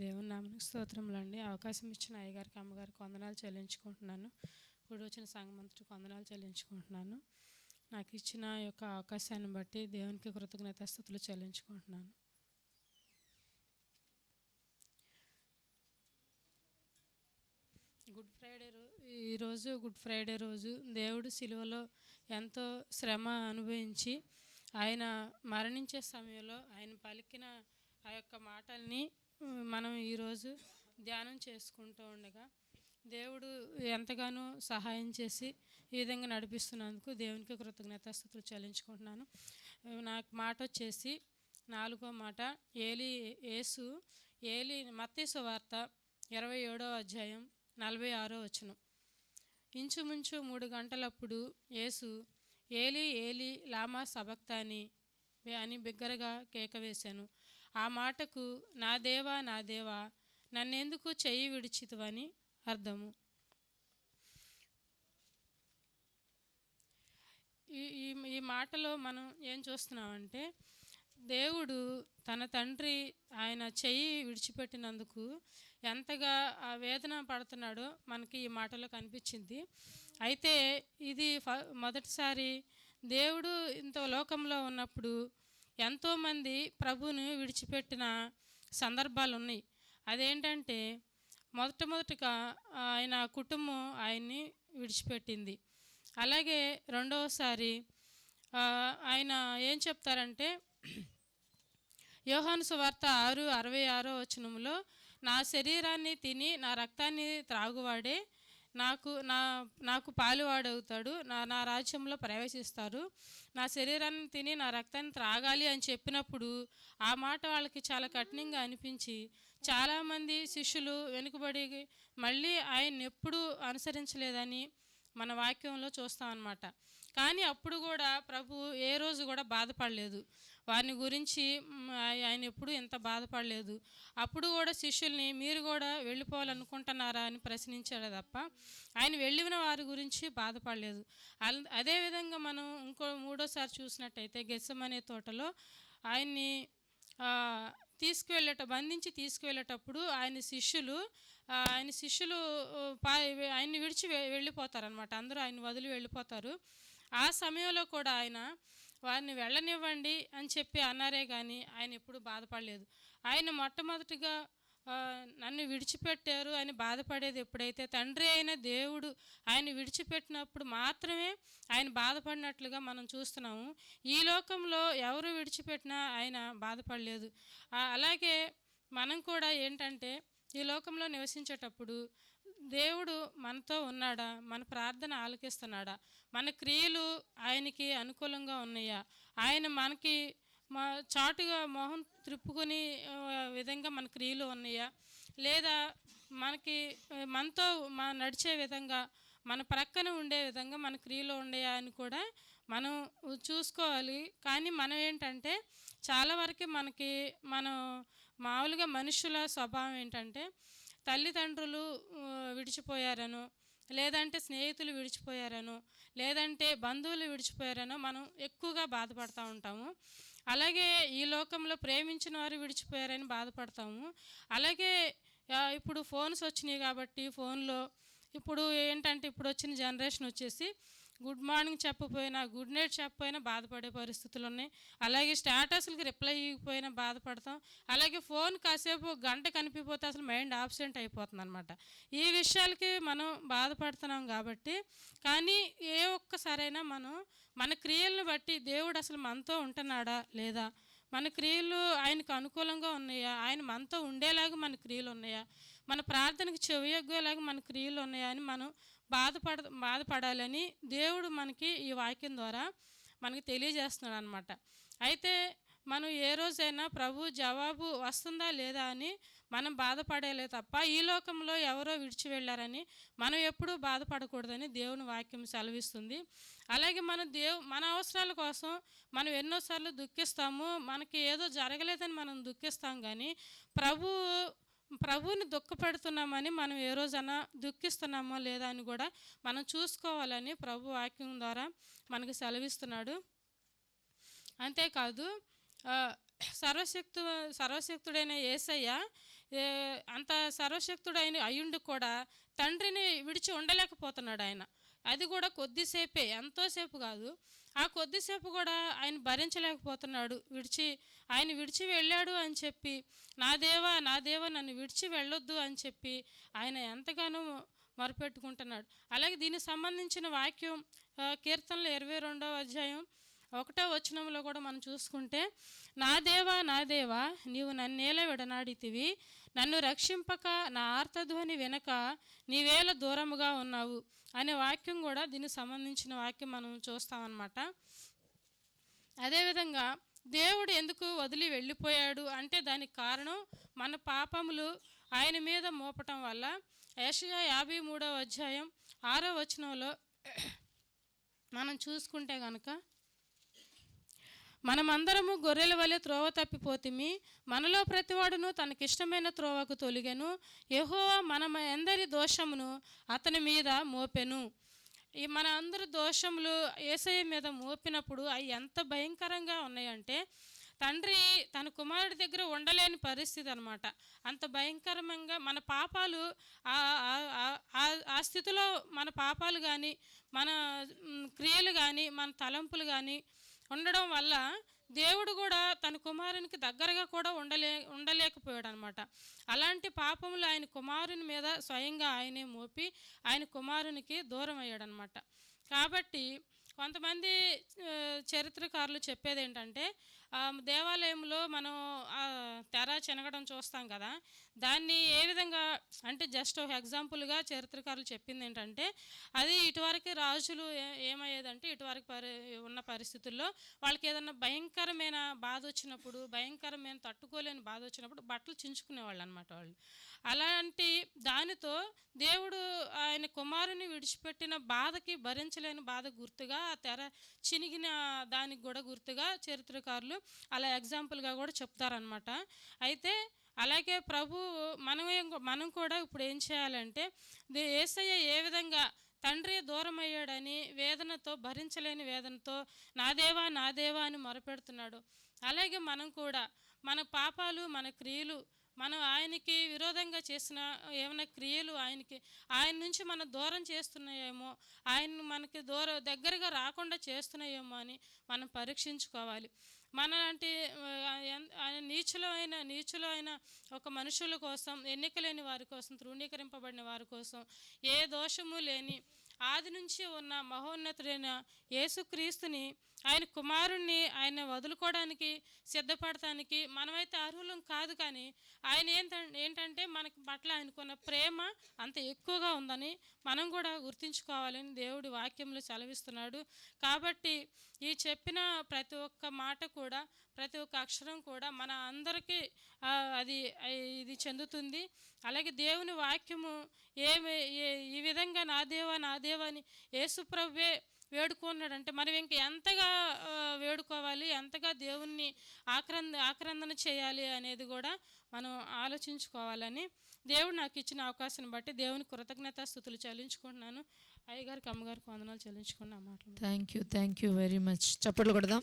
దేవుని నామనికి స్తోత్రములండి. అవకాశం ఇచ్చిన అయ్యగారికి అమ్మగారికి వందనాలు చెల్లించుకుంటున్నాను. కూడి వచ్చిన సంఘమంతటికి వందనాలు చెల్లించుకుంటున్నాను. నాకు ఇచ్చిన యొక్క అవకాశాన్ని బట్టి దేవునికి కృతజ్ఞతస్థుతులు చెల్లించుకుంటున్నాను. గుడ్ ఫ్రైడే రోజు ఈరోజు గుడ్ ఫ్రైడే రోజు దేవుడు సిలువలో ఎంతో శ్రమ అనుభవించి ఆయన మరణించే సమయంలో ఆయన పలికిన ఆ యొక్క మాటల్ని మనం ఈరోజు ధ్యానం చేసుకుంటూ ఉండగా దేవుడు ఎంతగానో సహాయం చేసి ఈ విధంగా నడిపిస్తున్నందుకు దేవునికి కృతజ్ఞతాస్థుతులు చెల్లించుకుంటున్నాను. నాకు మాట వచ్చేసి నాలుగో మాట ఏలి ఏసు ఏలి మత్తేసు వార్త ఇరవై ఏడో అధ్యాయం నలభై ఆరో వచనం. ఇంచుమించు మూడు గంటలప్పుడు యేసు ఏలి ఏలి లామా సబక్తాని అని బిగ్గరగా కేక వేశాను. ఆ మాటకు నా దేవా నా దేవా నన్నెందుకు చెయ్యి విడిచితువని? అర్థము. ఈ ఈ మాటలో మనం ఏం చూస్తున్నామంటే దేవుడు తన తండ్రి ఆయన చెయ్యి విడిచిపెట్టినందుకు ఎంతగా ఆ వేదన పడుతున్నాడో మనకి ఈ మాటలో కనిపించింది. అయితే ఇది ఫ మొదటిసారి దేవుడు ఇంత లోకంలో ఉన్నప్పుడు ఎంతోమంది ప్రభువును విడిచిపెట్టిన సందర్భాలు ఉన్నాయి అదేంటంటే మొదటమొదటిగా ఆయన కుటుంబం ఆయన్ని విడిచిపెట్టింది. అలాగే రెండవసారి ఆయన ఏం చెప్తారంటే యోహాను సువార్త ఆరు అరవై ఆరో వచనంలో నా శరీరాన్ని తిని నా రక్తాన్ని త్రాగువాడే నాకు నా నాకు పాలువాడవుతాడు నా నా రాజ్యంలో ప్రవేశిస్తారు. నా శరీరాన్ని తిని నా రక్తాన్ని త్రాగాలి అని చెప్పినప్పుడు ఆ మాట వాళ్ళకి చాలా కఠినంగా అనిపించి చాలామంది శిష్యులు వెనుకబడి మళ్ళీ ఆయన ఎప్పుడూ అనుసరించలేదని మన వాక్యంలో చూస్తాం అన్నమాట కానీ అప్పుడు కూడా ప్రభు ఏ రోజు కూడా బాధపడలేదు. వారిని గురించి ఆయ- ఆయన ఎప్పుడు ఎంత బాధపడలేదు. అప్పుడు కూడా శిష్యుల్ని మీరు కూడా వెళ్ళిపోవాలనుకుంటున్నారా? అని ప్రశ్నించాడు తప్ప ఆయన వెళ్ళిన వారి గురించి బాధపడలేదు. అదేవిధంగా మనం ఇంకో మూడోసారి చూసినట్టయితే గెస్సమనే తోటలో ఆయన్ని తీసుకువెళ్ళేట బంధించి తీసుకువెళ్ళేటప్పుడు ఆయన శిష్యులు ఆయన శిష్యులు ఆయన్ని విడిచి వెళ్ళిపోతారనమాట అందరూ ఆయన వదిలి వెళ్ళిపోతారు. ఆ సమయంలో కూడా ఆయన వారిని వెళ్ళనివ్వండి అని చెప్పి అన్నారే కానీ ఆయన ఎప్పుడు బాధపడలేదు. ఆయన మొట్టమొదటిగా నన్ను విడిచిపెట్టారు అని బాధపడేది ఎప్పుడైతే తండ్రి అయిన దేవుడు ఆయన విడిచిపెట్టినప్పుడు మాత్రమే ఆయన బాధపడినట్లుగా మనం చూస్తున్నాము. ఈ లోకంలో ఎవరు విడిచిపెట్టినా ఆయన బాధపడలేదు. అలాగే మనం కూడా ఏంటంటే ఈ లోకంలో నివసించేటప్పుడు దేవుడు మనతో ఉన్నాడా? మన ప్రార్థన ఆలకిస్తున్నాడా? మన క్రియలు ఆయనకి అనుకూలంగా ఉన్నాయా? ఆయన మనకి మా చాటుగా మొహం త్రిప్పుకొని విధంగా మన క్రియలు ఉన్నాయా? లేదా మనకి మనతో మా నడిచే విధంగా మన ప్రక్కన ఉండే విధంగా మన క్రియలు ఉండయా అని కూడా మనం చూసుకోవాలి. కానీ మనం ఏంటంటే చాలా వరకు మనకి మనం మామూలుగా మనుషుల స్వభావం ఏంటంటే తల్లిదండ్రులు విడిచిపోయారనో లేదంటే స్నేహితులు విడిచిపోయారనో లేదంటే బంధువులు విడిచిపోయారనో మనం ఎక్కువగా బాధపడతా ఉంటాము. అలాగే ఈ లోకంలో ప్రేమించిన వారు విడిచిపోయారని బాధపడతాము. అలాగే ఇప్పుడు ఫోన్స్ వచ్చినాయి కాబట్టి ఫోన్లో ఇప్పుడు ఏంటంటే ఇప్పుడు వచ్చిన జనరేషన్ వచ్చేసి గుడ్ మార్నింగ్ చెప్పపోయినా గుడ్ నైట్ చెప్పపోయినా బాధపడే పరిస్థితులు ఉన్నాయి అలాగే స్టేటస్లకి రిప్లై ఇవ్వకపోయినా బాధపడతాం. అలాగే ఫోన్ కాసేపు గంట కనిపిపోతే అసలు మైండ్ ఆబ్సెంట్ అయిపోతుంది అనమాట ఈ విషయాలకి మనం బాధపడుతున్నాం కాబట్టి కానీ ఏ ఒక్కసారైనా మనం మన క్రియలను బట్టి దేవుడు అసలు మనతో ఉంటున్నాడా లేదా? మన క్రియలు ఆయనకు అనుకూలంగా ఉన్నాయా? ఆయన మనతో ఉండేలాగా మన క్రియలు ఉన్నాయా? మన ప్రార్థనకు చెవియగ్గేలాగా మన క్రియలు ఉన్నాయా అని మనం బాధపడ బాధపడాలని దేవుడు మనకి ఈ వాక్యం ద్వారా మనకి తెలియజేస్తున్నాడు అనమాట అయితే మనం ఏ రోజైనా ప్రభు జవాబు వస్తుందా లేదా అని మనం బాధపడేలే తప్ప ఈ లోకంలో ఎవరో విడిచి వెళ్ళారని మనం ఎప్పుడూ బాధపడకూడదని దేవుని వాక్యం సెలవిస్తుంది. అలాగే మన దేవు మన అవసరాల కోసం మనం ఎన్నోసార్లు దుఃఖిస్తాము. మనకి ఏదో జరగలేదని మనం దుఃఖిస్తాం కానీ ప్రభు ప్రభువుని దుఃఖపెడుతున్నామని మనం ఏ రోజైనా దుఃఖిస్తున్నామో లేదా అని కూడా మనం చూసుకోవాలని ప్రభు వాక్యం ద్వారా మనకి సెలవిస్తున్నాడు. అంతేకాదు ఆ, సర్వశక్తు సర్వశక్తుడైన యేసయ్య అంత సర్వశక్తుడైన అయ్యుండి కూడా తండ్రిని విడిచి ఉండలేకపోతున్నాడు ఆయన. అది కూడా కొద్దిసేపే ఎంతోసేపు కాదు. ఆ కొద్దిసేపు కూడా ఆయన భరించలేకపోతున్నాడు. విడిచి ఆయన విడిచి వెళ్ళాడు అని చెప్పి నా దేవా నా దేవా నన్ను విడిచి వెళ్ళొద్దు అని చెప్పి ఆయన ఎంతగానో మొరపెట్టుకుంటున్నాడు. అలాగే దీనికి సంబంధించిన వాక్యం కీర్తనలు ఇరవై రెండవ అధ్యాయం ఒకటో వచనంలో కూడా మనం చూసుకుంటే నా దేవా నా దేవా నీవు నన్నేల విడనాడితివి నన్ను రక్షింపక నా ఆర్తధ్వని వెనక నీవేల దూరముగా ఉన్నావు అనే వాక్యం కూడా దీనికి సంబంధించిన వాక్యం మనం చూస్తామన్నమాట. అదేవిధంగా దేవుడు ఎందుకు వదిలి వెళ్ళిపోయాడు? అంటే దానికి కారణం మన పాపములు ఆయన మీద మోపటం వల్ల. యషయా యాభై మూడవ అధ్యాయం ఆరో వచనంలో మనం చూసుకుంటే కనుక మనమందరము గొర్రెల వలె త్రోవ తప్పిపోతిమి. మనలో ప్రతివాడును తనకిష్టమైన త్రోవకు తొలిగెను. యహోవా మన ఎందరి దోషమును అతని మీద మోపెను. ఈ మన అందరి దోషములు ఏసయ్య మీద మోపినప్పుడు అవి ఎంత భయంకరంగా ఉన్నాయంటే తండ్రి తన కుమారుడి దగ్గర ఉండలేని పరిస్థితి అనమాట అంత భయంకరంగా మన పాపాలు ఆ- స్థితిలో మన పాపాలు కానీ మన క్రియలు కానీ మన తలంపులు కానీ ఉండడం వల్ల దేవుడు కూడా తన కుమారునికి దగ్గరగా కూడా ఉండలే ఉండలేకపోయాడు అనమాట అలాంటి పాపములు ఆయన కుమారుని మీద స్వయంగా ఆయనే మోపి ఆయన కుమారునికి దూరం అయ్యాడనమాట కాబట్టి కొంతమంది చరిత్రకారులు చెప్పేది ఏంటంటే దేవాలయంలో మనం ఆ, తెర చెనగడం చూస్తాం కదా దాన్ని ఏ విధంగా అంటే జస్ట్ ఒక ఎగ్జాంపుల్గా చరిత్రకారులు చెప్పింది ఏంటంటే అది ఇటువరకు రాజులు ఏమయ్యేదంటే ఇటువరకు పరి ఉన్న పరిస్థితుల్లో వాళ్ళకి ఏదైనా భయంకరమైన బాధ వచ్చినప్పుడు భయంకరమైన తట్టుకోలేని బాధ వచ్చినప్పుడు బట్టలు చించుకునేవాళ్ళు అనమాట వాళ్ళు. అలాంటి దానితో దేవుడు ఆయన కుమారుని విడిచిపెట్టిన బాధకి భరించలేని బాధ గుర్తుగా ఆ తెర చినిగిన దానికి కూడా గుర్తుగా చరిత్రకారులు అలా ఎగ్జాంపుల్గా కూడా చెప్తారనమాట అయితే అలాగే ప్రభు మనం మనం కూడా ఇప్పుడు ఏం చేయాలంటే ఏసయ్య ఏ విధంగా తండ్రి దూరం అయ్యాడని వేదనతో భరించలేని వేదనతో నా దేవా నా దేవా అని మొరపెడుతున్నాడు. అలాగే మనం కూడా మన పాపాలు మన క్రియలు మనం ఆయనకి విరోధంగా చేసిన ఏమైనా క్రియలు ఆయనకి ఆయన నుంచి మనం దూరం చేస్తున్నాయేమో ఆయన మనకి దూరం దగ్గరగా రాకుండా చేస్తున్నాయేమో అని మనం పరీక్షించుకోవాలి. మనలాంటి ఆ, ఆయన నీచులమైన నీచులైన ఒక మనుషుల కోసం ఎన్నికలేని వారి కోసం తృణీకరింపబడిన వారి కోసం ఏ దోషము లేని ఆది నుంచి ఉన్న మహోన్నతుడైన యేసుక్రీస్తుని ఆయన కుమారుణ్ణి ఆయన వదులుకోవడానికి సిద్ధపడటానికి మనమైతే అర్హులం కాదు కానీ ఆయన ఏంటంటే ఏంటంటే మనకి పట్ల ఆయనకున్న ప్రేమ అంత ఎక్కువగా ఉందని మనం కూడా గుర్తించుకోవాలని దేవుడి వాక్యంలో చలవిస్తున్నాడు కాబట్టి ఈ చెప్పిన ప్రతి ఒక్క మాట కూడా ప్రతి ఒక్క అక్షరం కూడా మన అందరికీ అది ఇది చెందుతుంది. అలాగే దేవుని వాక్యము ఏమి ఈ విధంగా నా దేవా నా దేవ అని యేసుప్రభే వేడుకున్నాడంటే మనం ఇంక ఎంతగా వేడుకోవాలి? ఎంతగా దేవుణ్ణి ఆక్రంద ఆక్రందన చేయాలి అనేది కూడా మనం ఆలోచించుకోవాలని దేవుడు నాకు ఇచ్చిన అవకాశాన్ని బట్టి దేవుని కృతజ్ఞత స్థుతులు చెల్లించుకుంటున్నాను. అయ్యగారికి అమ్మగారికి వందనాలు చెల్లించుకున్నా మాట thank you thank you very much చప్పట్లు కొడదాం.